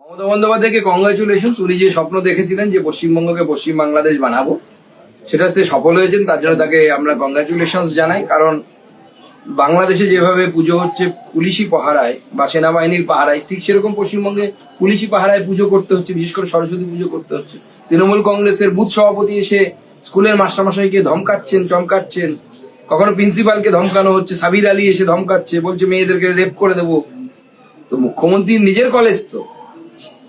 মমতা বন্দ্যোপাধ্যায়কে কংগ্রাচুলেশন উনি যে স্বপ্ন দেখেছিলেন যে পশ্চিমবঙ্গকে পশ্চিম বাংলাদেশ বানাবো সেটাতে সফল হয়েছেন, তার জন্য তাকে আমরা কংগ্রাচুলেশন জানাই। কারণ বাংলাদেশে যেভাবে পুজো হচ্ছে পুলিশি পাহারায় বা সেনাবাহিনীর পাহারায়, ঠিক সেরকম পশ্চিমবঙ্গে পুলিশি পাহারায় পুজো করতে হচ্ছে, বিশেষ করে সরস্বতী পুজো করতে হচ্ছে। তৃণমূল কংগ্রেসের বুথ সভাপতি এসে স্কুলের মাস্টারমশাইকে ধমকাচ্ছেন, চমকাচ্ছেন। কখনো প্রিন্সিপালকে ধমকানো হচ্ছে, সাবির আলী এসে ধমকাচ্ছে, বলছে, মেয়েদেরকে রেপ করে দেবো। তো মুখ্যমন্ত্রীর নিজের কলেজ তো।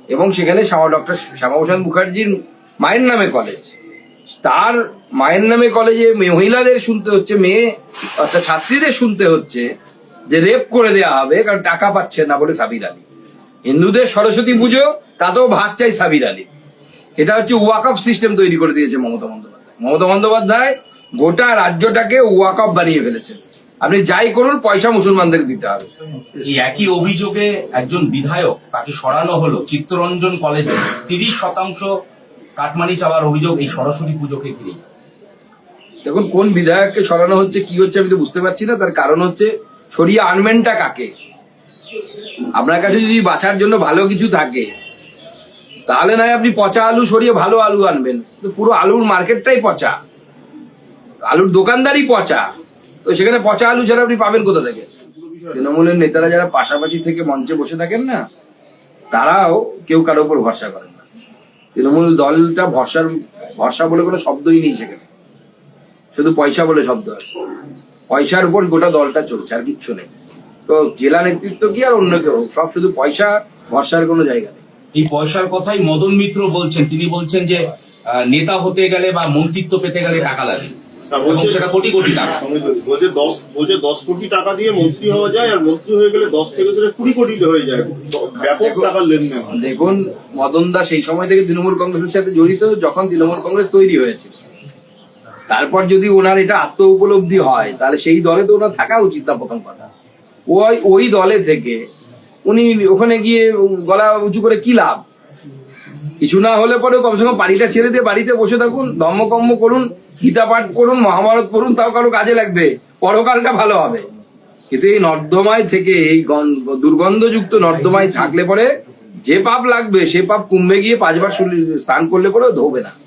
এবং সেখানে শ্যামা, ডক্টর শ্যামাপ্রসাদ মুখার্জির মায়ের নামে কলেজ তার মায়ের নামে কলেজে মহিলাদের শুনতে হচ্ছে, মেয়ে অর্থাৎ ছাত্রীদের শুনতে হচ্ছে যে রেপ করে দেওয়া হবে, কারণ টাকা পাচ্ছে না বলে সাবির আলী। হিন্দুদের সরস্বতী পুজো, তাতেও ভাগ চাই সাবির আলী। এটা হচ্ছে ওয়াকআপ সিস্টেম তৈরি করে দিয়েছে মমতা বন্দ্যোপাধ্যায়। মমতা বন্দ্যোপাধ্যায় গোটা রাজ্যটাকে ওয়াকআপ বানিয়ে ফেলেছেন। আপনি যাই করুন পয়সা মুসলমানদের দিতে হবে। এই একই অভিযোগে একজন বিধায়ক তাকে সরানো হলো চিত্তরঞ্জন কলেজে। তিরিশ শতাংশ কাটমানি চাওয়ার অভিযোগ এই সরস্বতী পুজোকে ঘিরে। দেখুন কোন বিধায়ককে সরানো হচ্ছে কি হচ্ছে আমি তো বুঝতে পারছি না। তার কারণ হচ্ছে সরিয়ে আনবেনটা কাকে? আপনার কাছে যদি বাঁচার জন্য ভালো কিছু থাকে তাহলে নয় আপনি পচা আলু সরিয়ে ভালো আলু আনবেন। পুরো আলুর মার্কেটটাই পচা। আলুর দোকানদারই পচা। তো সেখানে পচা আলু ছাড়া আপনি পাবেন কোথা থেকে? তৃণমূলের নেতারা যারা পাশাপাশি থেকে মঞ্চে বসে থাকেন না, তারাও কেউ কারও উপর ভরসা করেন না। তৃণমূল দলটা ভরসার, ভরসা বলে কোনো শব্দই নেই সেখানে। শুধু পয়সা বলে শব্দ আছে। পয়সার উপর গোটা দলটা চলছে, আর কিচ্ছু নেই। তো জেলা নেতৃত্ব কি আর অন্য কেউ? সব শুধু পয়সা, ভরসার কোনো জায়গা নেই। এই পয়সার কথাই মদন মিত্র বলছেন। তিনি বলছেন যে নেতা হতে গেলে বা মন্ত্রিত্ব পেতে গেলে টাকা লাগে। সেটা কোটি কোটি টাকা। বলছে দশ বলছে দশ কোটি টাকা দিয়ে মন্ত্রী হওয়া যায় আর মন্ত্রী হয়ে গেলে দশ থেকে সেটা কুড়ি কোটি হয়ে যায়। ব্যাপক টাকার লেনদেন দেখুন মদন সময় থেকে তৃণমূল কংগ্রেসের সাথে জড়িত যখন তৃণমূল কংগ্রেস তৈরি হয়েছে। তারপর যদি ওনার এটা আত্ম উপলব্ধি হয় তাহলে সেই দলে তো ওনার থাকা উচিত না প্রথম কথা। ওই ওই দলে থেকে উনি ওখানে গিয়ে গলা উঁচু করে কি লাভ? কিছু না হলে পরেও কমসে কম বাড়িটা ছেড়ে দিয়ে বাড়িতে বসে থাকুন ধর্মকর্ম করুন গীতা পাঠ করুন, মহাভারত করুন তাও কারও কাজে লাগবে। পরকালটা ভালো হবে। কিন্তু এই নর্দমায় থেকে এই গন- দুর্গন্ধযুক্ত নর্দমায় থাকলে পরে যে পাপ লাগবে, সে পাপ কুম্ভে গিয়ে পাঁচবার স্নান করলে পরে ধোবে না।